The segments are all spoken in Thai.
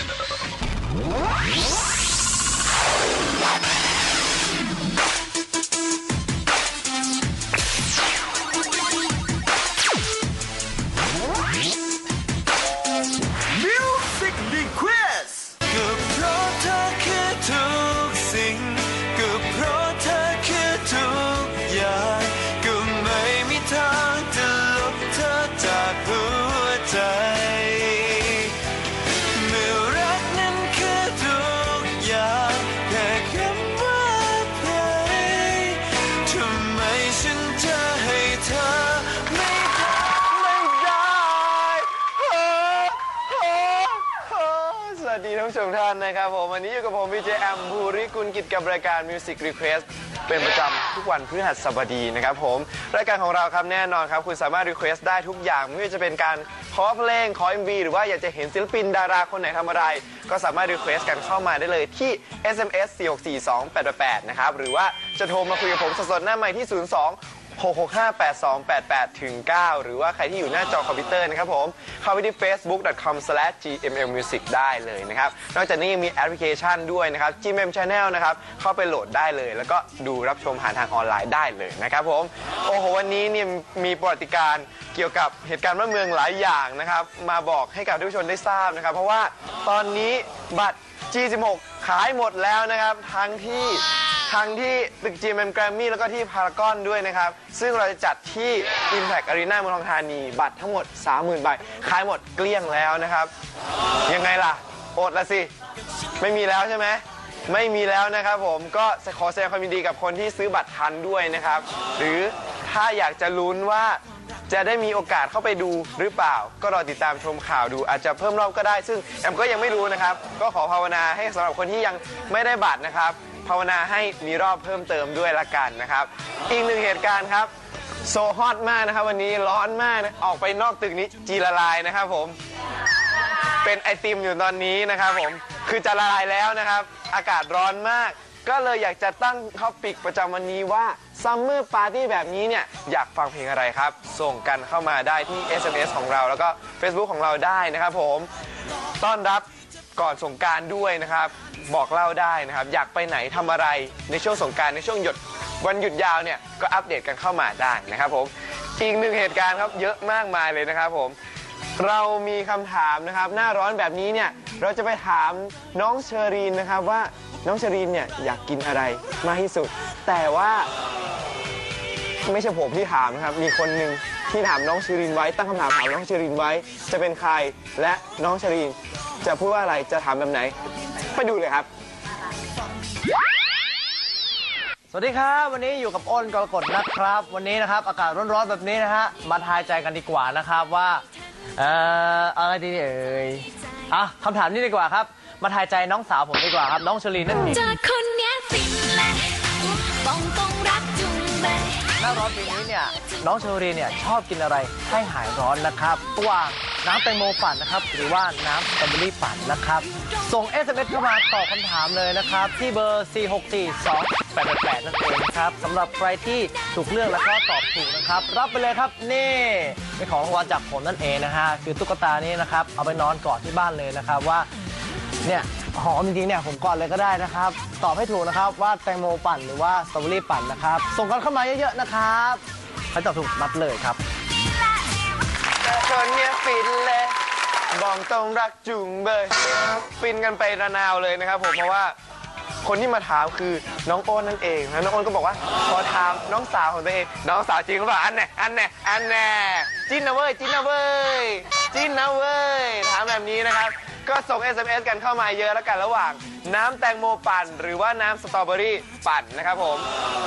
Whoa! นนนะครับผมวันนี้อยู่กับผมวีเจแอมภูริกุลกิจกับรายการ Music Request เป็นประจำทุกวันพฤหัสบดีนะครับผมรายการของเราครับแน่นอนครับคุณสามารถ Request ได้ทุกอย่างไม่ว่าจะเป็นการขอเพลงขอ MV หรือว่าอยากจะเห็นศิลปินดาราคนไหนทำอะไร ก็สามารถ Request กันเข้ามาได้เลยที่ SMS 4642888 นะครับหรือว่าจะโทรมาคุยกับผมสดๆหน้าใหม่ที่ 02 6658288 ถึง 9 หรือว่าใครที่อยู่หน้าจอคอมพิวเตอร์นะครับผม เข้าไปที่ facebook.com/gmlmusic ได้เลยนะครับ นอกจากนี้ยังมีแอปพลิเคชันด้วยนะครับ gmm channel นะครับ เข้าไปโหลดได้เลย แล้วก็ดูรับชมผ่านทางออนไลน์ได้เลยนะครับผม โอ้โห วันนี้เนี่ยมีประวัติการเกี่ยวกับเหตุการณ์บ้านเมืองหลายอย่างนะครับ มาบอกให้กับทุกผู้ชมได้ทราบนะครับ เพราะว่าตอนนี้บัตร G16 ขายหมดแล้วนะครับ ทั้งที่ ทั้งที่ตึก GMM Grammy แล้วก็ที่พารากอนด้วยนะครับ ซึ่งเราจะจัดที่ Impact Arena เมืองทองธานี บัตรทั้งหมด 30,000 ใบขายหมดเกลี้ยงแล้วนะครับ ยังไงล่ะ อดละสิ ไม่มีแล้วใช่ไหม ไม่มีแล้วนะครับผมก็ขอแสดงความยินดีกับคนที่ซื้อบัตรทันด้วยนะครับ หรือถ้าอยากจะลุ้นว่าจะได้มีโอกาสเข้าไปดูหรือเปล่า ก็รอติดตามชมข่าวดูอาจจะเพิ่มรอบก็ได้ ซึ่งแอมก็ยังไม่รู้นะครับ ก็ขอภาวนาให้สำหรับคนที่ยังไม่ได้บัตรนะครับ ภาวนาให้มีรอบเพิ่มเติมด้วยละกันนะครับ อีกหนึ่งเหตุการณ์ครับ โซฮอตมากนะครับ วันนี้ร้อนมากนะออกไปนอกตึกนี้จีละลายนะครับผม เป็นไอติมอยู่ตอนนี้นะครับผม คือจะละลายแล้วนะครับ อากาศร้อนมาก ก็เลยอยากจะตั้งท็อปิกประจำวันนี้ว่าซัมเมอร์ปาร์ตี้แบบนี้เนี่ย อยากฟังเพลงอะไรครับ ส่งกันเข้ามาได้ที่ SMS ของเราแล้วก็ Facebook ของเราได้นะครับผม ต้อนรับ ก่อนสงกรารด้วยนะครับ บอกเล่าได้นะครับ อยากไปไหนทำอะไรในช่วงสงกรารในช่วงหยุดวันหยุดยาวเนี่ยก็อัปเดตกันเข้ามาได้นะครับผมอีกหนึ่งเหตุการณ์ครับเยอะมากมายเลยนะครับผม เรามีคำถามนะครับ หน้าร้อนแบบนี้เนี่ยเราจะไปถามน้องเชอรีนนะครับว่าน้องเชอรีนเนี่ยอยากกินอะไรมากที่สุด แต่ว่าไม่ใช่ผมที่ถามนะครับ มีคนหนึ่งที่ถามน้องเชอรีนไว้ ตั้งคำถามถามน้องเชอรีนไว้ จะเป็นใครและน้องเชอรีน จะพูดว่าอะไรจะถามแบบไหน ไปดูเลยครับ สวัสดีครับ วันนี้อยู่กับอ้นกรกฎนะครับ วันนี้นะครับอากาศร้อนๆแบบนี้นะฮะมาทายใจกันดีกว่านะครับว่าเอ่ออะไรดีเอ่ยอะคำถามนี้ดีกว่าครับ มาทายใจน้องสาวผมดีกว่าครับ น้องชลีนนั่นเองเจอคนเนี้ยฟินเลยต้อง หน้าร้อนปีนี้เนี่ยน้องเชลีนเนี่ยชอบกินอะไรให้หายร้อนนะครับระหว่างน้ำแตงโมปั่นนะครับหรือว่าน้ำสตรอเบอรี่ปั่นนะครับ ส่ง SMS เข้ามาตอบคำถามเลยนะครับ ที่เบอร์ 4642888 นั่นเองครับสำหรับใครที่ถูกเลือกแล้วก็ตอบถูกนะครับ รับไปเลยครับนี่เป็นของรางวัลจากผมนั่นเองนะฮะคือตุ๊กตานี้นะครับเอาไปนอนกอดที่บ้านเลยนะครับว่าเนี่ย หอมจริงๆเนี่ยผมก่อนเลยก็ได้นะครับ ตอบให้ถูกนะครับว่าแตงโมปั่นหรือว่าสตรอเบอรี่ปั่นนะครับ ส่งกันเข้ามาเยอะๆนะครับใครตอบถูกรับเลยครับแต่คนเนี้ยฟินเลยบอกตรงรักจุงเบยฟินกันไประนาวเลยนะครับผมเพราะว่าคนที่มาถามคือน้องโอนนั่นเองแล้วน้องโอนก็บอกว่าขอถามน้องสาวของตัวเอง น้องสาวจริงหรือเปล่าอันแน่อันแน่อันแน่จิ้นนะเว้ยจิ้นนะเว้ยจิ้นนะเว้ยถามแบบนี้นะครับ ก็ส่ง SMS กันเข้ามาเยอะแล้วกันระหว่าง น้ำแตงโมปั่น หรือว่าน้ำสตรอเบอรี่ปั่นนะครับผม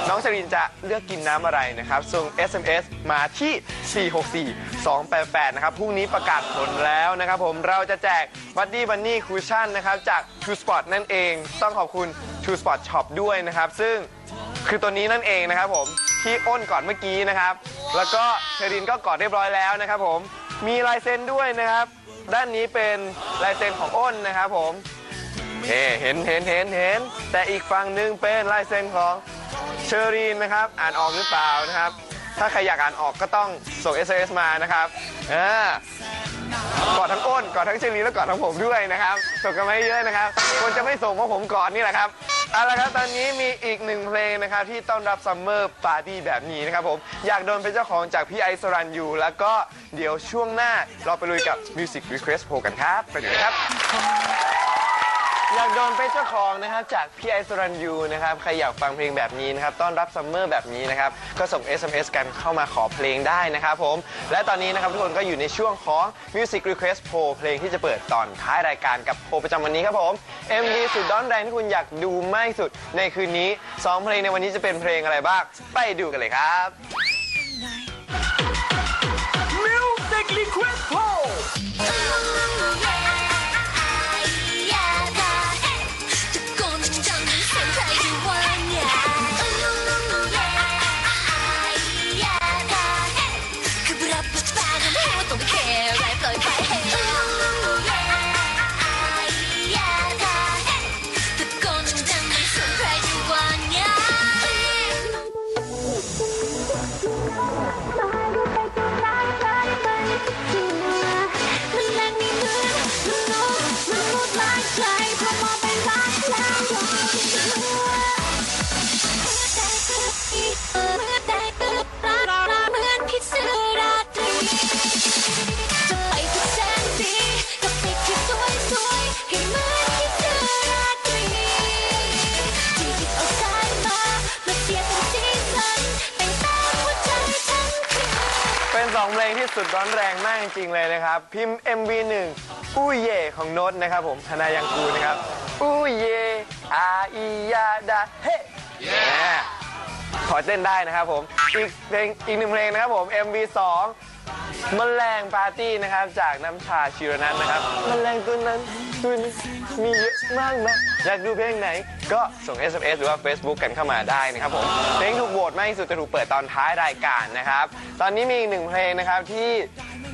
น้องชรินจะเลือกกินน้ำอะไรนะครับ ส่ง SMS มาที่ 464-288 นะครับพรุ่งนี้ประกาศผลแล้วนะครับผมเราจะแจกบัดดี้บันนี่คูชั่นนะครับจาก True Spot นั่นเอง ต้องขอบคุณ True Spot Shop ด้วยนะครับ ซึ่งคือตัวนี้นั่นเองนะครับผมที่อ้นก่อนเมื่อกี้นะครับ แล้วก็เชรินก็กอดเรียบร้อยแล้วนะครับผมมีลายเซ็นด้วยนะครับ ด้านนี้เป็นลายเซ็นของอ้นนะครับผมเอเห็นเห็นเห็นเห็น แต่อีกฝั่งหนึ่งเป็นลายเซ็นของเชอรีนนะครับ อ่านออกหรือเปล่านะครับ ถ้าใครอยากอ่านออกก็ต้องส่ง SMS มานะครับอ่า กอดทั้งอ้นกอดทั้งเชลีและกอดทั้งผมด้วยนะครับส่งกันมาเยอะนะครับคนจะไม่ส่งเพราะผมกอดนี่แหละครับเอาละครับตอนนี้มีอีกหนึ่งเพลงนะครับที่ต้อนรับซัมเมอร์ปาร์ตี้แบบนี้นะครับผมอยากโดนเป็นเจ้าของจากพี่ไอซ์สรันยูแล้วก็เดี๋ยวช่วงหน้าเราไปลุยกับ Music Request Pro กันครับไปเลยครับ อยากโดนเป็นเจ้าของนะครับจากพี่ไอซ์รันยูนะครับใครอยากฟังเพลงแบบนี้นะครับต้อนรับซัมเมอร์แบบนี้นะครับก็ส่ง SMS กันเข้ามาขอเพลงได้นะครับผม และตอนนี้นะครับทุกคนก็อยู่ในช่วงของ Music Request p o เพลงที่จะเปิดตอนท้ายรายการกับโพประจำวันนี้ครับผม MV สุดร้อนแรงที่คุณอยากดูมากที่สุดในคืนนี้สองเพลงในวันนี้จะเป็นเพลงอะไรบ้าง ไปดูกันเลยครับ Music Request p o ที่สุดร้อนแรงมากจริงๆเลยนะครับ พิมพ์ MV 1 อู้เย่ของโน้ตนะครับผมธนายังกูลนะครับ อู้เย่อาอียาดาเฮ้เนี่ยขอเต้นได้นะครับผม อีกเพลงอีกหนึ่งเพลงนะครับผม MV 2 มแมลงปาร์ตี้นะครับจากน้ำชาชิรนันนะครับมแมลงตัวนั้นตัวนี้มีเยอะมากนะอยากดูเพลงไหน ก็ส่ง SMS หรือว่า Facebook กันเข้ามาได้นะครับผมเพลงถูกโหวตมากที่สุดจะถูกเปิดตอนท้ายรายการนะครับ ตอนนี้มีอีกหนึ่งเพลงนะครับที่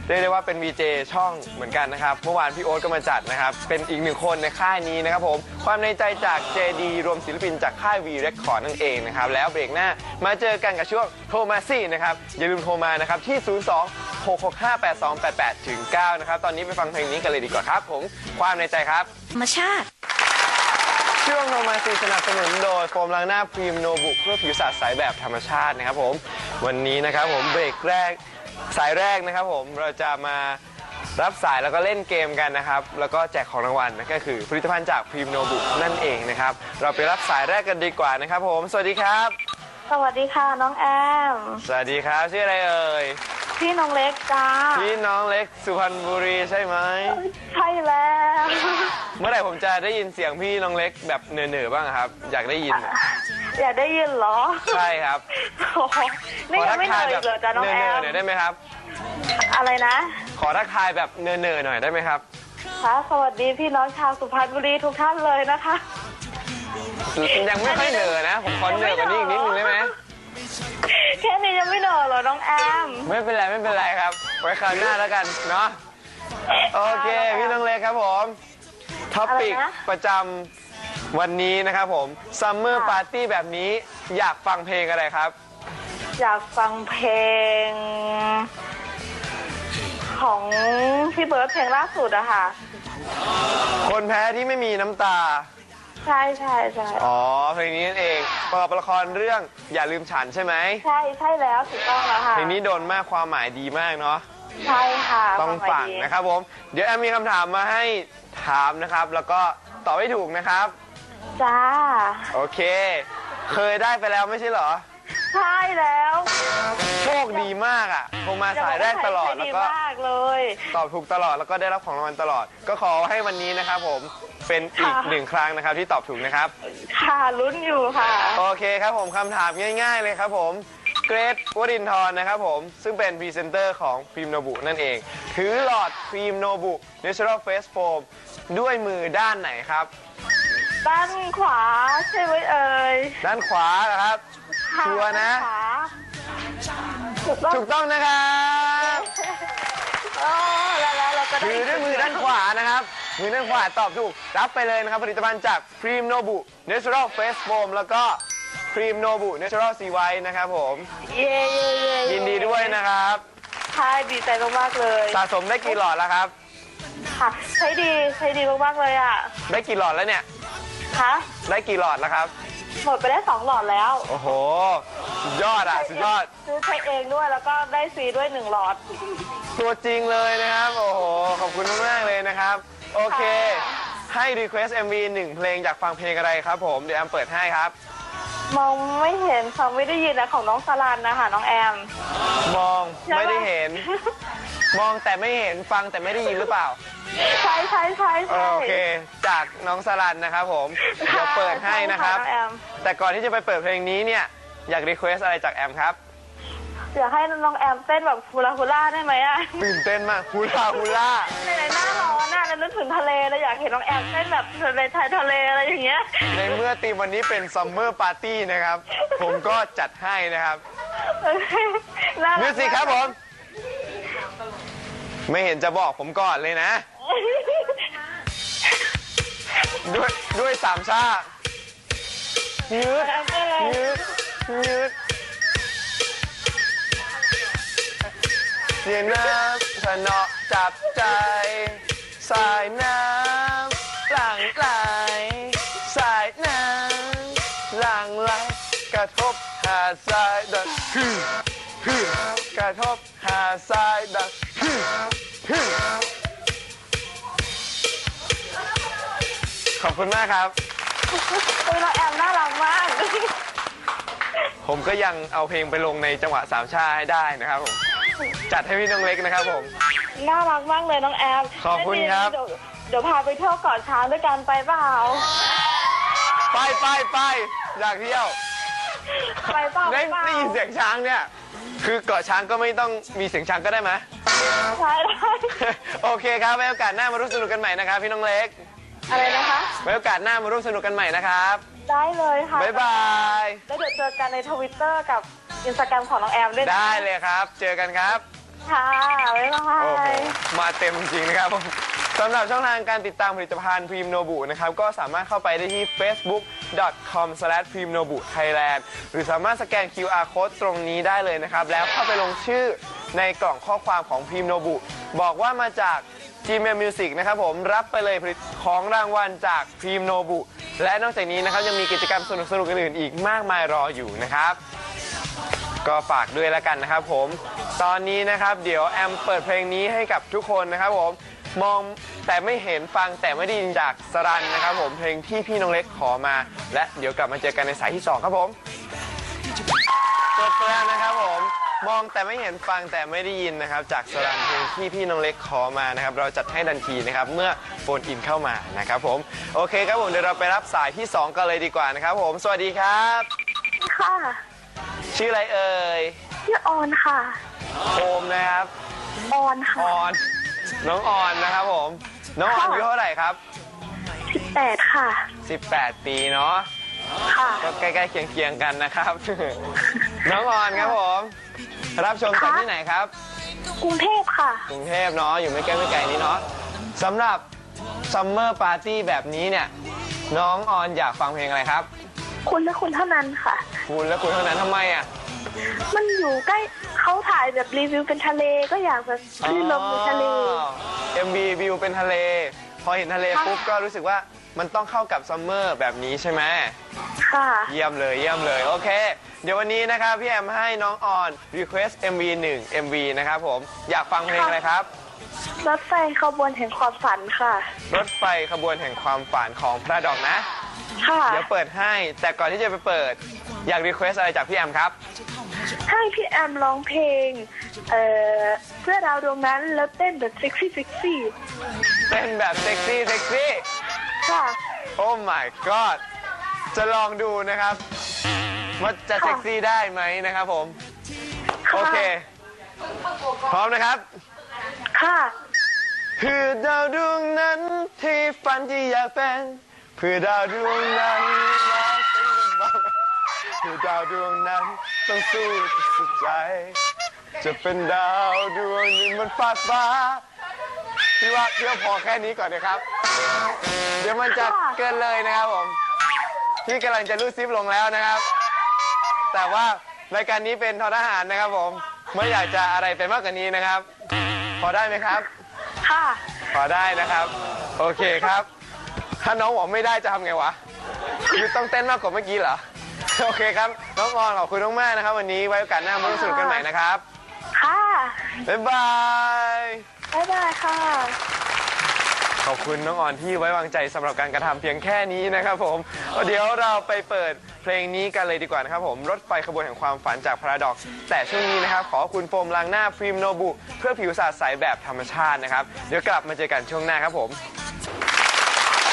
เรียกได้ว่าเป็น VJ ช่องเหมือนกันนะครับ เมื่อวานพี่โอ๊ตก็มาจัดนะครับ เป็นอีกหนึ่งคนในค่ายนี้นะครับผม ความในใจจาก JD รวมศิลปินจากค่าย V Record นั่นเองนะครับ แล้วเบรกหน้ามาเจอกันกับช่วงโทรมาซี่นะครับ อย่าลืมโทรมานะครับที่ 02 665 8288ถึง9นะครับ ตอนนี้ไปฟังเพลงนี้กันเลยดีกว่าครับ ผมความในใจครับ ธรรมชาติ ช่วงโทรมาซีสนับสนุนโดยโฟมล้างหน้าพรีมโนบุเพื่อผิวสะอาดใสแบบธรรมชาตินะครับผม วันนี้นะครับผมเบรกแรกสายแรกนะครับผมเราจะมารับสายแล้วก็เล่นเกมกันนะครับ แล้วก็แจกของรางวัลนะก็คือผลิตภัณฑ์จากพรีมโนบุนั่นเองนะครับ เราไปรับสายแรกกันดีกว่านะครับผม สวัสดีครับ สวัสดีค่ะน้องแอม สวัสดีครับ ชื่ออะไรเอ่ย พี่น้องเล็กจ้า พี่น้องเล็กสุพรรณบุรีใช่ไหม ใช่แล้ว เมื่อไหร่ผมจะได้ยินเสียงพี่น้องเล็กแบบเหน่อๆบ้างอะครับ อยากได้ยินอะอยากได้ยินเหรอ ใช่ครับโอ้โหนี่ยังไม่เหนื่อยอีกเหรอจ้าน้องเนแออมๆหน่อยได้ไหมครับ อะไรนะ ขอทักทายแบบเนอๆหน่อยได้ไหมครับคะสวัสดีพี่น้องชาวสุพรรณบุรีทุกท่านเลยนะคะ ยังไม่ค่อยเนอนะ ผมขอเนอกว่านี้อีกนิดนึงได้ไหม แค่นี้ยังไม่เหนื่อยเหรอน้องแอม ไม่เป็นไรไม่เป็นไรครับ ไว้คราวหน้าแล้วกันเนาะโอเค พี่น้องเล็กครับผมท็อปิกอะไรนะ ประจำวันนี้นะครับผมซัมเมอร์ปาร์ตี้แบบนี้อยากฟังเพลงอะไรครับ อยากฟังเพลง ของพี่เบิร์ดเพลงล่าสุดอะค่ะ คนแพ้ที่ไม่มีน้ำตา ใช่ใช่ใช่อ๋อเพลงนี้นั่นเองประกอบละครเรื่องอย่าลืมฉันใช่ไหมใช่ใช่แล้วถูกต้องแล้วค่ะเพลงนี้โดนมากความหมายดีมากเนาะใช่ค่ะต้องความหมายฟังดีนะครับผม เดี๋ยวแอมมีคำถามมาให้ถามนะครับ แล้วก็ตอบให้ถูกนะครับ จ้า โอเค เคยได้ไปแล้วไม่ใช่เหรอ ใช่แล้วโชคดีมากอะโทรมาสายแรกตลอด แล้วก็ดีมากเลย ตอบถูกตลอดแล้วก็ได้รับของรางวัลตลอด ก็ขอให้วันนี้นะครับผมเป็นอีกค่ะหนึ่งครั้งนะครับที่ตอบถูกนะครับ ค่ะลุ้นอยู่ค่ะ โอเคครับผมคำถามง่าย ๆ เลยครับผมเกรทวรินทร์นะครับผม ซึ่งเป็นพรีเซนเตอร์ของพรีมโนบุนั่นเอง ถือหลอดพรีมโนบุ Natural Face Foam ด้วยมือด้านไหนครับ ด้านขวาใช่ไหมเอ่ยด้านขวานะครับค่ะ ชัวร์นะด้าขวาถูกต้องถูกต้องนะครับอ๋อแล้วแล้วเราก็ได้ถือด้วยมือด้านขวานะครับ มือด้านขวาตอบถูก รับไปเลยนะครับผลิตภัณฑ์จากพรีมโนบุ Natural Face Foam แล้วก็พรีมโนบุ Natural Sea White นะครับผม เย่เย่เย่ยินดีด้วยนะครับคใช่ดีใจมากๆเลยสะสมได้กี่หลอดแล้วครับ ค่ะใช้ดีใช้ดีมากๆเลยอะ ได้กี่หลอดแล้วเนี่ย คะ ได้กี่หลอดแล้วครับ หมดไปได้สองหลอดแล้วโอ้โห สุดยอดอะ สุดยอด ซื้อใช้เองด้วยแล้วก็ได้ฟรีด้วยหนึ่งหลอด ตัวจริงเลยนะครับ โอ้โห ขอบคุณมากๆเลยนะครับ โอเค ให้ Request MV หนึ่งเพลงอยากฟังเพลงอะไรครับผม เดี๋ยวแอมเปิดให้ครับ มองไม่เห็นฟังไม่ได้ยินนะของน้องสลันนะคะน้องแอม มองใช่ปะไม่ได้เห็น มองแต่ไม่เห็นฟังแต่ไม่ได้ยินหรือเปล่า ใช่ใช่ใช่ใช่โอเค จากน้องสลันนะครับผมเดี๋ยวเปิดให้นะครับใช่น้องแอมแต่ก่อนที่จะไปเปิดเพลงนี้เนี่ย อยาก Request อะไรจากแอมครับ อยากให้น้องแอมเต้นแบบฮูลาฮูล่าได้ไหมอะตื่นเต้นมากฮูลาฮูล่าในหน้าร้อนน่ะแล้วนึกถึงทะเลเลยอยากเห็นน้องแอมเต้นแบบทะเลชายทะเลอะไรอย่างเงี้ย ในเมื่อตีมวันนี้เป็นซัมเมอร์ปาร์ตี้นะครับ ผมก็จัดให้นะครับน่ามิรัวสิกครับผม ไม่เห็นจะบอกผมก่อนเลยนะ ด้วยด้วยสามชายืดแอมเต้นเลยยืดยืด เสียงน้ำสนอจับใจ สายน้ำหลังไหลสายน้ำหลังไหลกระทบหาดทรายดังฮึ่มฮึ่มกระทบหาดทรายดังฮึ่มฮึ่มขอบคุณมากครับเออน้องแอมน่ารักมาก ผมก็ยังเอาเพลงไปลงในจังหวะสามชาให้ได้นะครับผม จัดให้พี่น้องเล็กนะครับผม น่ารักมากเลยน้องแอมขอบคุณครับ เดี๋ยวเดี๋ยวพาไปเที่ยวเกาะช้างด้วยกันไปเปล่า ไปไปไปอยากเที่ยวไปเปล่าได้ปเปล่าได้ยินเสียงช้างเนี่ย คือเกาะช้างก็ไม่ต้องมีเสียงช้างก็ได้ไหม ใช่ได้โอเคครับไว้โอกาสหน้ามาร่วมสนุกกันใหม่นะครับ พี่น้องเล็กอะไรนะคะ ไว้โอกาสหน้ามาร่วมสนุกกันใหม่นะครับได้เลยค่ะบ๊ายบาย แล้วเดี๋ยวเจอกันในทวิตเตอร์กับ อินสตาแกรมของน้องแอมด้วยนะได้เลยครับ เจอกันครับ ค่ะบ๊ายบาโอ้โห ย มาเต็มจริงๆนะครับผมสำหรับช่องทางการติดตามผลิตภัณฑ์พรีมโนบุนะครับ ก็สามารถเข้าไปได้ที่ facebook.com/primnobuthailand หรือสามารถสแกน QR code ตรงนี้ได้เลยนะครับ แล้วเข้าไปลงชื่อในกล่องข้อความของพรีมโนบุบอกว่ามาจาก Gmail Music นะครับผมรับไปเลยผลิตของรางวัลจากพรีมโนบุและนอกจากนี้นะครับยังมีกิจกรรมสนุกๆอื่นๆอีกมากมายรออยู่นะครับ ก็ฝากด้วยแล้วกันนะครับผม ตอนนี้นะครับ เดี๋ยวแอมเปิดเพลงนี้ให้กับทุกคนนะครับผม มองแต่ไม่เห็นฟังแต่ไม่ได้ยินจากสรันนะครับผมเพลงที่พี่น้องเล็กขอมา และเดี๋ยวกลับมาเจอกันในสายที่2ครับผมจบไปแล้วนะครับผม มองแต่ไม่เห็นฟังแต่ไม่ได้ยินนะครับ จากสรันเพลงที่พี่น้องเล็กขอมานะครับ เราจัดให้ทันทีนะครับ เมื่อโฟนอินเข้ามานะครับผม โอเคครับผมเดี๋ยวเราไปรับสายที่ 2 กันเลยดีกว่านะครับผม สวัสดีครับ ค่ะ ชื่ออะไรเอ่ยชื่อออนค่ะ โอมนะครับออนค่ะออน น้องออนนะครับผม น้องออนอายุเท่าไหร่ครับสิบแปดค่ะ18 ปีเนาะ ค่ะ ก็ใกล้ๆเคียงๆกันนะครับ น้องออนครับผม รับชมจากที่ไหนครับ กรุงเทพค่ะ กรุงเทพเนาะอยู่ไม่ใกล้ไม่ไกลนี้เนาะสำหรับซัมเมอร์ปาร์ตี้แบบนี้เนี่ย น้องออนอยากฟังเพลงอะไรครับ คุณและคุณเท่านั้นค่ะ คุณและคุณเท่านั้นทำไมอะ มันอยู่ใกล้เขาถ่ายแบบรีวิวเป็นทะเลก็อยากแบบคลื่นลมในทะเล เอ็มบีวิวเป็นทะเล พอเห็นทะเลปุ๊บก็รู้สึกว่ามันต้องเข้ากับซัมเมอร์แบบนี้ใช่ไหมค่ะ เยี่ยมเลยเยี่ยมเลย โอเค เดี๋ยววันนี้นะครับพี่แอมให้น้องออน request MV 1 MV นะครับผมอยากฟังเพลงอะไรครับ รถไฟขบวนแห่งความฝันค่ะ รถไฟขบวนแห่งความฝันของพระดอกนะ ค่ะ เดี๋ยวเปิดให้ แต่ก่อนที่จะไปเปิด อยาก request อะไรจากพี่แอมครับ ให้พี่แอมร้องเพลง เอ่อ เพื่อดาวดวงนั้นแล้วเต้นแบบเซ็กซี่เซ็กซี่เต้นแบบเซ็กซี่เซ็กซี่ ค่ะ โอ้ my god จะลองดูนะครับ ว่าจะเซ็กซี่ได้ไหมนะครับผม โอเค พร้อมนะครับ ค่ะเพื่อดาวดวงนั้นที่ฝันที่อยากเป็น เพื่อดาวดวงนั้นรักฉันต้องบอกเพื่อดาวดวงนั้นต้องสู้สุดใจ จะเป็นดาวดวงหนึ่งบนฟ้ากฟ้าพี่ว่าพี่ว่าพอแค่นี้ก่อนนะครับ เดี๋ยวมันจะเกินเลยนะครับผมพี่กำลังจะรูดซิปลงแล้วนะครับ แต่ว่ารายการนี้เป็นทอทหารนะครับผมไม่อยากจะอะไรไปมากกว่านี้นะครับ พอได้ไหมครับ ค่ะ พอได้นะครับ โอเคครับ ถ้าน้องบอกไม่ได้จะทำไงวะคือต้องเต้นมากกว่าเมื่อกี้เหรอ โอเคครับ น้องออนขอบคุณมากๆนะครับ วันนี้ไว้โอกาสหน้ามาร่วมสนุกกันใหม่นะครับ ค่ะ บ๊ายบาย บ๊ายบายค่ะ ขอบคุณน้องออนที่ไว้วางใจสำหรับการกระทำเพียงแค่นี้นะครับผม เดี๋ยวเราไปเปิดเพลงนี้กันเลยดีกว่านะครับผม รถไฟขบวนแห่งความฝันจากพาราดอก แต่ช่วงนี้นะครับ ขอคุณโฟมล้างหน้าพรีมโนบุ เพื่อผิวสะอาดใสแบบธรรมชาตินะครับ เดี๋ยวกลับมาเจอกันช่วงหน้าครับผม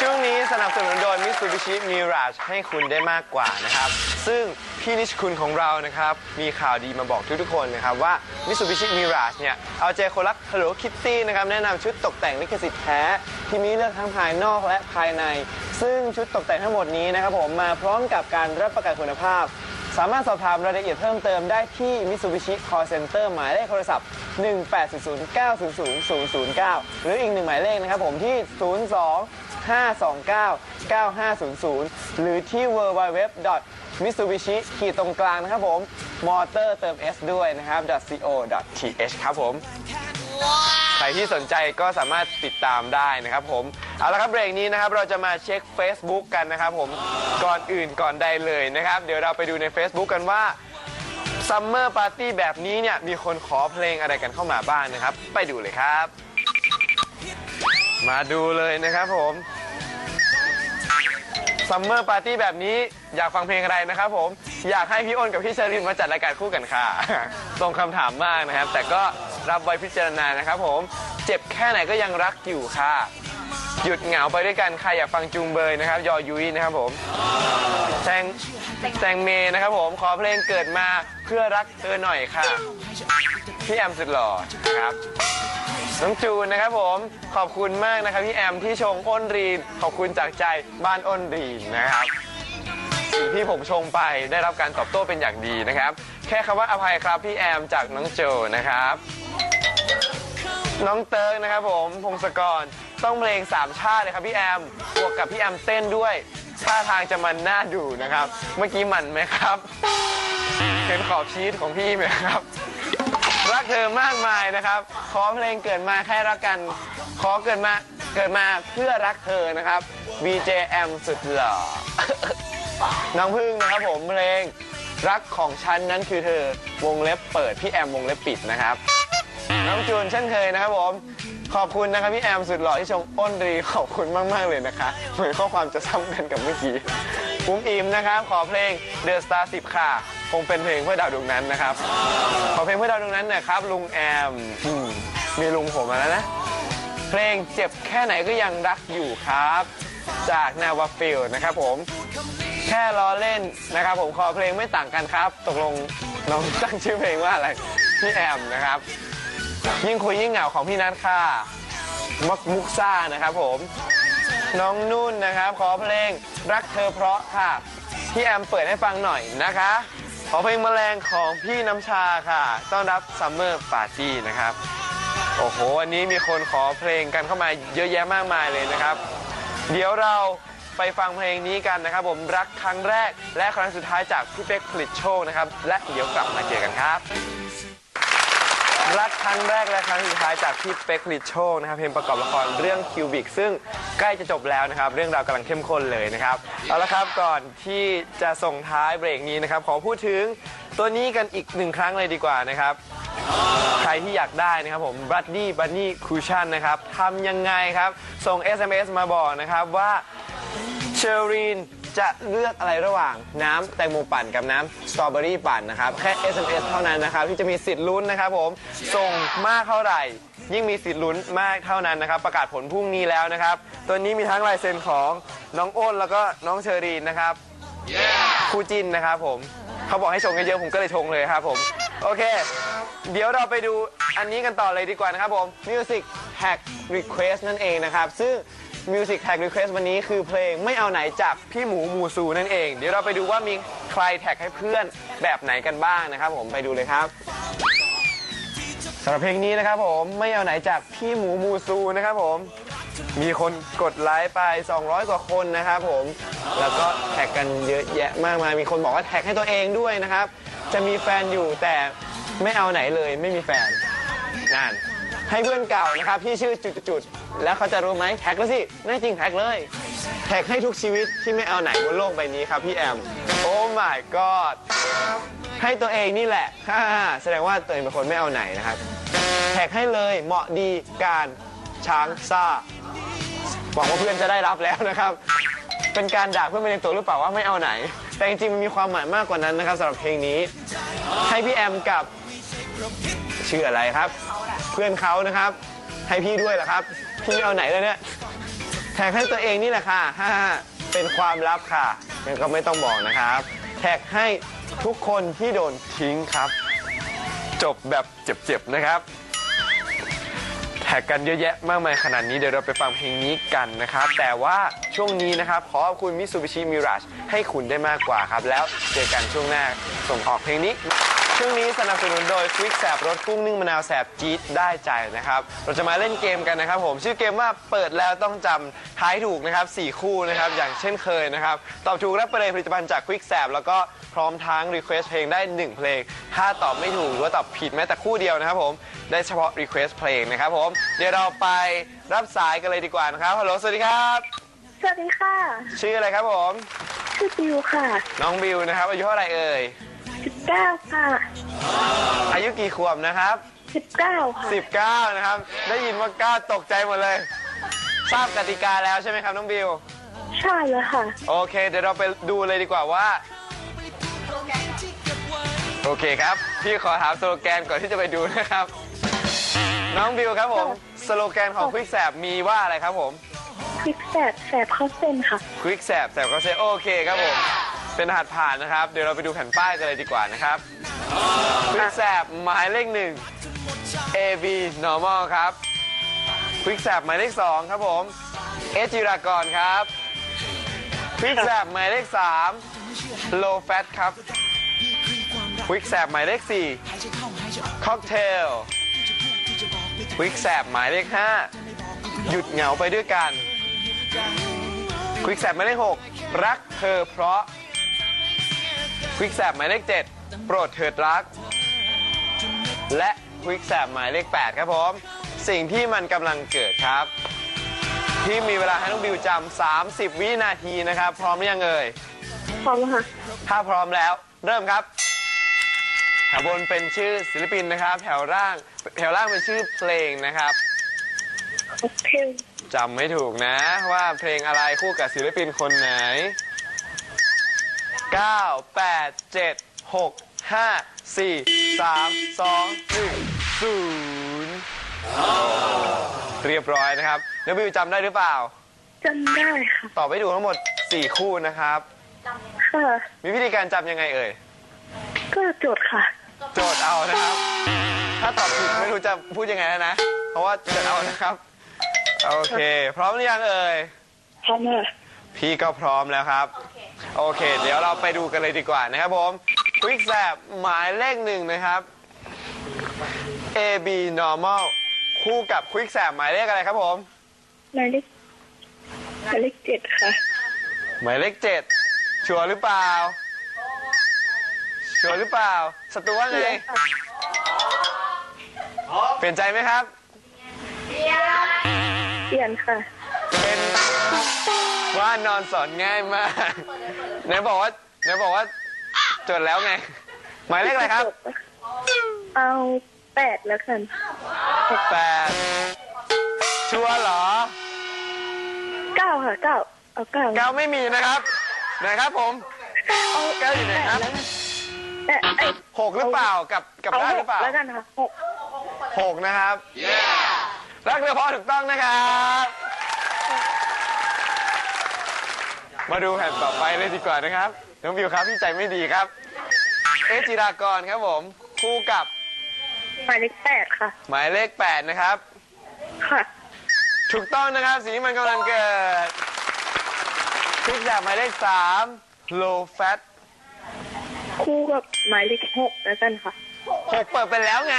ช่วงนี้สนับสนุนโดย Mitsubishi Mirage ให้คุณได้มากกว่านะครับ ซึ่งพี่นิชคุณของเรานะครับ มีข่าวดีมาบอกทุกๆคนนะครับว่า Mitsubishi Mirage เนี่ย เอาใจคนรัก Hello Kitty นะครับ แนะนำชุดตกแต่งลิขสิทธิ์แท้ ที่มีเลือกทั้งภายนอกและภายใน ซึ่งชุดตกแต่งทั้งหมดนี้นะครับผมมาพร้อมกับการรับประกันคุณภาพสามารถสอบถามรายละเอียดเพิ่มเติมได้ที่ Mitsubishi Call Center หมายเลขโทรศัพท์ 1800900หรืออีกหนึ่งหมายเลขนะครับผมที่ 02 529 9500 หรือที่ www Mitsubishi ขีดตรงกลางนะครับผม มอเตอร์เติม S ด้วยนะครับ .co .th ครับผม ใครที่สนใจก็สามารถติดตามได้นะครับผม เอาละครับเบรกนี้นะครับเราจะมาเช็ค Facebook กันนะครับผม ก่อนอื่นก่อนใดเลยนะครับ เดี๋ยวเราไปดูใน Facebook กันว่าซัมเมอร์ปาร์ตี้แบบนี้เนี่ย มีคนขอเพลงอะไรกันเข้ามาบ้างนะครับ ไปดูเลยครับ มาดูเลยนะครับผม ซัมเมอร์ปาร์ตี้แบบนี้อยากฟังเพลงอะไรนะครับผม อยากให้พี่อ้นกับพี่เชอรินมาจัดรายการคู่กันค่ะตรงคำถามมากนะครับ แต่ก็รับไว้พิจารณานะครับผม เจ็บแค่ไหนก็ยังรักอยู่ค่ะ หยุดเหงาไปด้วยกันใครอยากฟังจุงเบยนะครับ ยอยุ้ยนะครับผมแตงแตงเมนะครับผม ขอเพลงเกิดมาเพื่อรักเธอหน่อยค่ะ พี่แอมสุดหล่อนะครับ น้องจูนนะครับผมขอบคุณมากนะครับพี่แอมที่ชงอ้นรีนขอบคุณจากใจบ้านอ้นรีนนะครับ สิ่งที่ผมชงไปได้รับการตอบโต้เป็นอย่างดีนะครับ แค่คำว่าอภัยครับพี่แอมจากน้องโจนะครับ น้องเติร์กนะครับผมพงศกรต้องเพลงสามชาติเลยครับพี่แอมบวกกับพี่แอมเต้นด้วยท่าทางจะมันน่าดูนะครับ เมื่อกี้มันไหมครับ เห็นขอบชีสของพี่ไหมครับ รักเธอมากมายนะครับ ขอเพลงเกิดมาแค่รักกัน ขอเกิดมาเกิดมาเพื่อรักเธอนะครับ BJM สุดหล่อ น้องพึ่งนะครับผมเพลงรักของฉันนั้นคือเธอวงเล็บเปิดพี่แอมวงเล็บปิดนะครับ น้องจูนเช่นเคยนะครับผม ขอบคุณนะครับพี่แอมสุดหล่อที่ชมอ้นรีขอบคุณมาก ๆ เลยนะคะ เหมือนข้อความจะซ้ำกันกับเมื่อกี้ปุ้มอิมนะครับ ขอเพลง The Star 10 ค่ะ คงเป็นเพลงเพื่อดาวดวงนั้นนะครับ ขอเพลงเพื่อดาวดวงนั้นนะครับ ลุงแอมอืมมีลุงผมมาแล้วนะ เพลงเจ็บแค่ไหนก็ยังรักอยู่ครับ จากนาวาฟิลนะครับผมแค่ล้อเล่นนะครับ ผมขอเพลงไม่ต่างกันครับ ตกลงน้องตั้งชื่อเพลงว่าอะไรพี่แอมนะครับ ยิ่งคุยยิ่งเหงาของพี่นัทค่ะมักมุกซ่านะครับผม น้องนุ่นนะครับ ขอเพลงรักเธอเพราะค่ะ พี่แอมเปิดให้ฟังหน่อยนะคะ ขอเพลงแมลงของพี่น้ำชาค่ะ ต้อนรับซัมเมอร์ปาร์ตี้นะครับ โอ้โหวันนี้มีคนขอเพลงกันเข้ามาเยอะแยะมากมายเลยนะครับ เดี๋ยวเราไปฟังเพลงนี้กันนะครับ ผมรักครั้งแรกและครั้งสุดท้ายจากพี่เป๊กผลิตโชคนะครับ และเดี๋ยวกลับมาเจอกันครับ รักครั้งแรกและครั้งสุดท้ายจากพี่เป๊กผลิตโชคนะครับเพลงประกอบละครเรื่องคิวบิกซึ่งใกล้จะจบแล้วนะครับ เรื่องราวกำลังเข้มข้นเลยนะครับเอาละครับก่อนที่จะส่งท้ายเบรกนี้นะครับขอพูดถึงตัวนี้กันอีกหนึ่งครั้งเลยดีกว่านะครับ ใครที่อยากได้นะครับผม b r u d d y Bunny Cushion นะครับทำยังไงครับ ส่ง SMS มาบอกนะครับว่าเชอรีน จะเลือกอะไรระหว่างน้ำแตงโมปั่นกับน้ำสตรอเบอรี่ปั่นนะครับ แค่ SMS เท่านั้นนะครับ ที่จะมีสิทธิ์ลุ้นนะครับผม ส่งมากเท่าไหร่ ยิ่งมีสิทธิ์ลุ้นมากเท่านั้นนะครับ ประกาศผลพรุ่งนี้แล้วนะครับ ตัวนี้มีทั้งลายเซ็นของน้องอ้นแล้วก็น้องเชอรีนนะครับคู่จินนะครับผมเขาบอกให้ชงเยอะๆผมก็เลยชงเลยครับผม โอเค เดี๋ยวเราไปดูอันนี้กันต่อเลยดีกว่านะครับผม Music Tag Request นั่นเองนะครับ ซึ่ง Music Tag Request วันนี้คือเพลงไม่เอาไหนจากพี่หมูมูซูนั่นเอง เดี๋ยวเราไปดูว่ามีใครแท็กให้เพื่อนแบบไหนกันบ้างนะครับผมไปดูเลยครับสำหรับเพลงนี้นะครับผมไม่เอาไหนจากพี่หมูมูซูนะครับผม มีคนกดไลค์ไป 200 กว่าคนนะครับผม แล้วก็แท็กกันเยอะแยะมากมายมีคนบอกว่าแท็กให้ตัวเองด้วยนะครับ จะมีแฟนอยู่แต่ไม่เอาไหนเลยไม่มีแฟนนั่น ให้เพื่อนเก่านะครับที่ชื่อจุดๆๆแล้วเขาจะรู้ไหมแท็กแล้วสิแน่จริงแท็กเลย แท็กให้ทุกชีวิตที่ไม่เอาไหนบนโลกใบนี้ครับพี่แอม โอ้ my god ให้ตัวเองนี่แหละฮ่าแสดงว่าตัวเองเป็นคนไม่เอาไหนนะครับ แท็กให้เลยเหมาะดีการช้างซ่า หวังว่าเพื่อนจะได้รับแล้วนะครับ เป็นการด่าเพื่อนไปในตัวหรือเปล่าว่าไม่เอาไหน แต่จริงๆมันมีความหมายมากกว่านั้นนะครับสำหรับเพลงนี้ ให้พี่แอมกับชื่ออะไรครับ เพื่อนเขานะครับ ให้พี่ด้วยเหรอครับ พี่เอาไหนเลยเนี่ยแท็กให้ตัวเองนี่แหละค่ะฮ่าเป็นความลับค่ะงั้นก็ไม่ต้องบอกนะครับ แท็กให้ทุกคนที่โดนทิ้งครับ จบแบบเจ็บๆนะครับ แท็กกันเยอะแยะมากมายขนาดนี้เดี๋ยวเราไปฟังเพลงนี้กันนะครับ แต่ว่าช่วงนี้นะครับ ขอขอบคุณมิ t ูบิชิมิราชให้คุณได้มากกว่าครับ แล้วเจอกันช่วงหน้าส่งออกเพลงนี้ ช่วงนี้สนับสนุนโดยควิกแสบรสกุ้งนึ่งมะนาวแสบจี๊ดได้ใจนะครับ เราจะมาเล่นเกมกันนะครับ ผมชื่อเกมว่าเปิดแล้วต้องจำท้ายถูกนะครับ4คู่นะครับ อย่างเช่นเคยนะครับ ตอบถูกรับไปเลยผลิตภัณฑ์จากควิกแสบแล้วก็พร้อมทั้งรีเควสเพลงได้ 1 เพลง ถ้าตอบไม่ถูกหรือว่าตอบผิดแม้แต่คู่เดียวนะครับผมได้เฉพาะรีเควสเพลงนะครับผมเดี๋ยวเราไปรับสายกันเลยดีกว่านะครับฮัลโหลสวัสดีครับ สวัสดีค่ะ ชื่ออะไรครับผม ชื่อบิวค่ะ น้องบิวนะครับอายุเท่าไหร่เอ่ย 19ค่ะอายุกี่ขวบนะครับ19ค่ะ19 นะครับ ได้ยินว่า 9 ตกใจหมดเลย ทราบกติกาแล้วใช่ไหมครับน้องบิว ใช่แล้วค่ะ โอเค เดี๋ยวเราไปดูเลยดีกว่าว่า โอเคครับ พี่ขอถามสโลแกนก่อนที่จะไปดูนะครับ น้องบิวครับผม สโลแกนของควิกแสบมีว่าอะไรครับผม คลิกแสบแสบเข้าเส้นค่ะ ควิกแสบแสบก็เซโอเคครับผม เป็นรหัสผ่านนะครับ เดี๋ยวเราไปดูแผ่นป้ายกันเลยดีกว่านะครับควิกแสบหมายเลขหนึ่ง AB normal ครับควิกแสบหมายเลขสองครับผมเอจิรากรครับควิกแสบหมายเลขสาม low fat ครับควิกแสบหมายเลขสี่ cocktail ควิกแสบหมายเลขห้าหยุดเหงาไปด้วยกันควิกแสบหมายเลข6รักเธอเพราะ ควิกแสบหมายเลข 7 โปรดเถิดรัก และควิกแสบหมายเลข 8 ครับผม สิ่งที่มันกำลังเกิดครับ ที่มีเวลาให้น้องบิวจำ30 วินาทีนะครับ พร้อมหรือยังเอ่ย พร้อมแล้วค่ะ ถ้าพร้อมแล้ว เริ่มครับ แถวบนเป็นชื่อศิลปินนะครับ แถวล่าง แถวล่างเป็นชื่อเพลงนะครับโอเคจำไม่ถูกนะว่าเพลงอะไรคู่กับศิลปินคนไหน 9 8 7 6 5 4 3 2 1 0เรียบร้อยนะครับน้องบิวจำได้หรือเปล่า จำได้ค่ะตอบไม่ถูกทั้งหมด 4 คู่นะครับ ค่ะมีวิธีการจำยังไงเอ่ย ก็โจทย์ค่ะ โจทย์เอานะครับ ถ้าตอบผิดไม่รู้จะพูดยังไงแล้วนะ เพราะว่าโจทย์เอานะครับ โอเค พร้อมหรือยังเอ่ย พร้อมแล้ว พี่ก็พร้อมแล้วครับ โอเค เดี๋ยวเราไปดูกันเลยดีกว่านะครับผมควิกแซบหมายเลขหนึ่งนะครับ AB normal คู่กับควิกแซบหมายเลขอะไรครับผมหมายเลขหมายเลขเจ็ดค่ะ หมายเลขเจ็ดชัวร์หรือเปล่า ชัวร์หรือเปล่าสตูว่าไง เปลี่ยนใจไหมครับ เปลี่ยนค่ะ เป็นว่านอนสอนง่ายมากไหนบอกว่าไหนบอกว่าจดแล้วไง หมายเลขอะไรครับเอาแปดแล้วกันแปดชัวร์เหรอเก้าค่ะเก้าเอาเก้าเก้าไม่มีนะครับไหนครับผมเอาเก้าอยู่ไหนครับแปดเอ้ยหกหรือเปล่ากับกับเอาได้หหรืกอเปล่าแล้วกันค่ะหกหกนะครับรักเธอพอถูกต้องนะครับ มาดูแผ่นต่อไปเลยดีกว่านะครับ น้องบิวครับพี่ใจไม่ดีครับ เอะจิรากรครับผมคู่กับหมายเลขแปดค่ะ หมายเลข8นะครับ ค่ะ ถูกต้องนะครับสีมันกำลังเกิดพลิกจากหมายเลข3 low fat คู่กับหมายเลขหกแล้วกันค่ะ6เปิดไปแล้วไง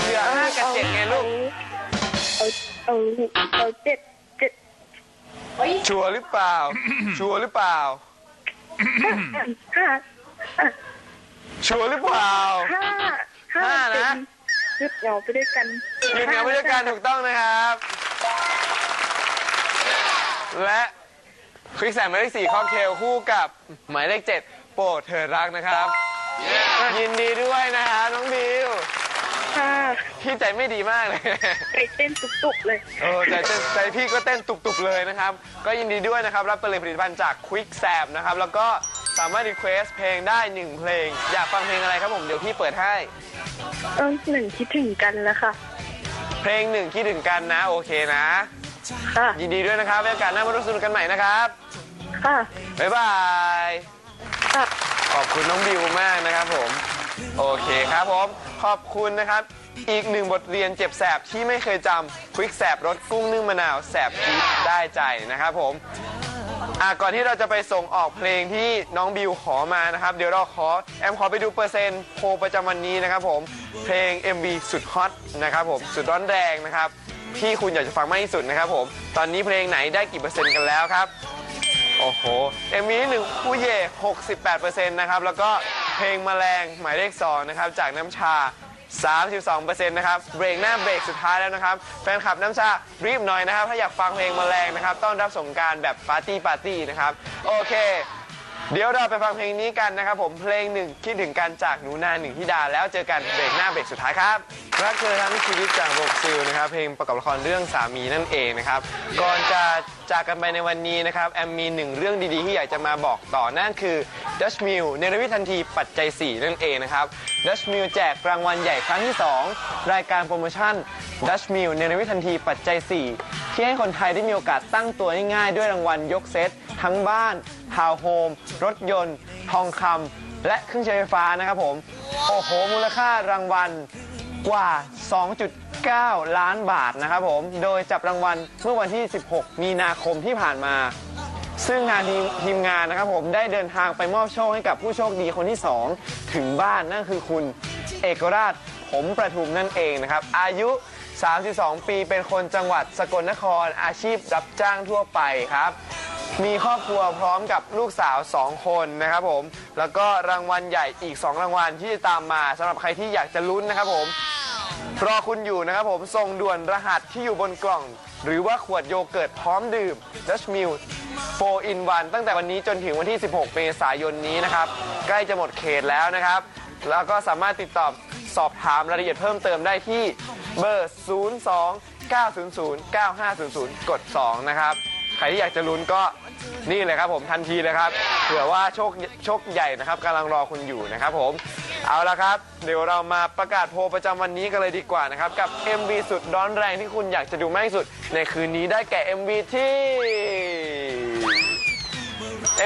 เหลือห้ากับเจ็ดไงลูก เอาเอาเอาเจ็ด เจ็ดชัวร์หรือเปล่า ชัวร์หรือเปล่าห้าห้าชัวร์หรือเปล่า ห้าห้าห้านะ เป็นยึดเหงาไปด้วยกันยืนเหงาไปด้วยกันถูกต้องนะครับ และควิกแสมหมายเลขสี่ค็อกเทลคู่กับหมายเลขเจ็ดโปรดเธอรักนะครับ ยินดีด้วยนะครับน้องบิว ค่ะ พี่ใจไม่ดีมากเลยใจเต้นตุกๆเลยเออใจเต้นใจพี่ก็เต้นตุบๆเลยนะครับ ก็ยินดีด้วยนะครับ รับไปเลยผลิตภัณฑ์จาก Quick s a p นะครับ แล้วก็สามารถรีเควสเพลงได้หนึ่งเพลง อยากฟังเพลงอะไรครับผมเดี๋ยวพี่เปิดให้ เออหนึ่งคิดถึงกันแล้วค่ะ เพลงหนึ่งคิดถึงกันนะ โอเคนะ ค่ะ ยินดีด้วยนะครับไว้โอกาสหน้ามาร่วมสนุกกันใหม่นะครับค่ะบ๊ายบาย ค่ะ ขอบคุณน้องบิวมากนะครับผม โอเคครับผม ขอบคุณนะครับ อีกหนึ่งบทเรียนเจ็บแสบที่ไม่เคยจำควิกแสบรสกุ้งนึ่งมะนาวแสบจี๊ดได้ใจนะครับผมอะก่อนที่เราจะไปส่งออกเพลงที่น้องบิวขอมานะครับ เดี๋ยวเราขอแอมขอไปดูเปอร์เซ็นต์โพลประจำวันนี้นะครับผมเพลง MV สุดฮอตนะครับผมสุดร้อนแรงนะครับที่คุณอยากจะฟังมากที่สุดนะครับผมตอนนี้เพลงไหนได้กี่เปอร์เซ็นต์กันแล้วครับโอ้โหเอมวีหนึ่งคู่เย่68%นะครับแล้วก็เพลงแมลงหมายเลข2นะครับจากน้ำชา 32%นะครับ เบรกหน้าเบรกสุดท้ายแล้วนะครับ แฟนคลับน้ำชารีบหน่อยนะครับ ถ้าอยากฟังเพลงมแมลงนะครับ ต้อนรับสงกรารแบบปาร์ตี้ปาร์ตี้นะครับ โอเค เดี๋ยวเราไปฟังเพลงนี้กันนะครับ ผมเพลงหนึ่งคิดถึงกันจากหนูนาหนึ่งทิดาแล้วเจอกันเบรกหน้าเบรกสุดท้ายครับ รักเธอทั้งชีวิตจากบกซิลนะครับ เพลงประกอบละครเรื่องสามีนั่นเองนะครับ ก่อนจะจากกันไปในวันนี้นะครับ แอมมีหนึ่งเรื่องดีๆ ที่อยากจะมาบอกต่อนั่นคือ Dutch Mill ในรวิทันทีปัจจัย 4 นั่นเองนะครับ Dutch Mill แจกรางวัลใหญ่ครั้งที่ 2 รายการโปรโมชั่น Dutch Mill ในรวิทันทีปัจจัย 4 ที่ให้คนไทยได้มีโอกาสตั้งตัวง่ายๆด้วยรางวัลยกเซตทั้งบ้านทาวน์โฮมรถยนต์ ทองคำและเครื่องใช้ไฟฟ้านะครับผม โอ้โห มูลค่ารางวัล กว่า 2.9 ล้านบาทนะครับผม โดยจับรางวัลเมื่อวันที่ 16 มีนาคมที่ผ่านมา ซึ่งงานทีมทีมงานนะครับผมได้เดินทางไปมอบโชคให้กับผู้โชคดีคนที่ 2 ถึงบ้านนั่นคือคุณเอกราชผมประทุมนั่นเองนะครับ อายุ 32 ปีเป็นคนจังหวัดสกลนครอาชีพรับจ้างทั่วไปครับ มีครอบครัวพร้อมกับลูกสาว 2 คนนะครับผม แล้วก็รางวัลใหญ่อีก 2 รางวัลที่จะตามมาสำหรับใครที่อยากจะลุ้นนะครับผม รอคุณอยู่นะครับผมส่งด่วนรหัสที่อยู่บนกล่อง หรือว่าขวดโยเกิร์ตพร้อมดื่ม Dutch Mill 4 in 1ตั้งแต่วันนี้จนถึงวันที่ 16 เมษายนนี้นะครับ ใกล้จะหมดเขตแล้วนะครับ แล้วก็สามารถติดต่อสอบถามรายละเอียดเพิ่มเติมได้ที่เบอร์ 02 900 9500 กด 2 นะครับ ใครที่อยากจะลุ้นก็นี่เลยครับผมทันทีเลยครับเผื่อว่าโชคโชคใหญ่นะครับกำลังรอคุณอยู่นะครับผมเอาละครับ เดี๋ยวเรามาประกาศโพลประจำวันนี้กันเลยดีกว่านะครับ กับ MV สุดร้อนแรงที่คุณอยากจะดูมากที่สุด ในคืนนี้ได้แก่ MV ที่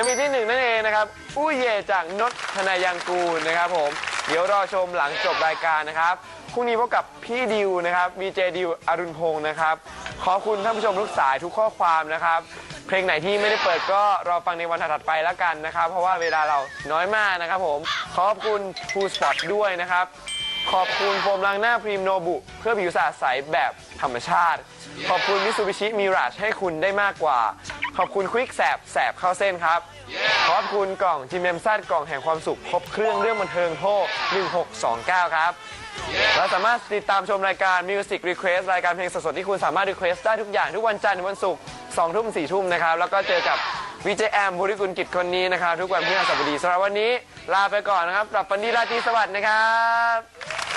MV ที่หนึ่งนั่นเองนะครับ อู้เย่จากนดธนายังกูลนะครับผม เดี๋ยวรอชมหลังจบรายการนะครับพรุ่งนี้พบกับพี่ดิวนะครับ VJ ดิวอรุณพงศ์นะครับ ขอบคุณท่านผู้ชมทุกสายทุกข้อความนะครับ เพลงไหนที่ไม่ได้เปิดก็รอฟังในวันถัดๆไปแล้วกันนะครับ เพราะว่าเวลาเราน้อยมากนะครับผม ขอบคุณฟูสปอตด้วยนะครับ ขอบคุณโฟมล้างหน้าพรีมโนบุ เพื่อผิวสะอาดใสแบบธรรมชาติ ขอบคุณมิ t ซูบิชิมิราชให้คุณได้มากกว่า ขอบคุณควิกแสบแสบเข้าเส้นครับ ขอบคุณกล่องจิมเมมซัดกล่องแห่งความสุขครบเครื่องเรื่องบันเทิงโทร1629 ครับ เราสามารถติดตามชมรายการ Music Request รายการเพลงสดๆที่คุณสามารถ Request ได้ทุกอย่างทุกวันจันทร์ถึงวันศุกร์สองทุ่มสี่ทุ่มนะครับ แล้วก็เจอกับวีเจแอมบุริกุลกิจคนนี้นะครับ ทุกวันพฤหัสบดีสำหรับวันนี้ ลาไปก่อนนะครับปรับปันดีราตรีสวัสดิ์นะครับ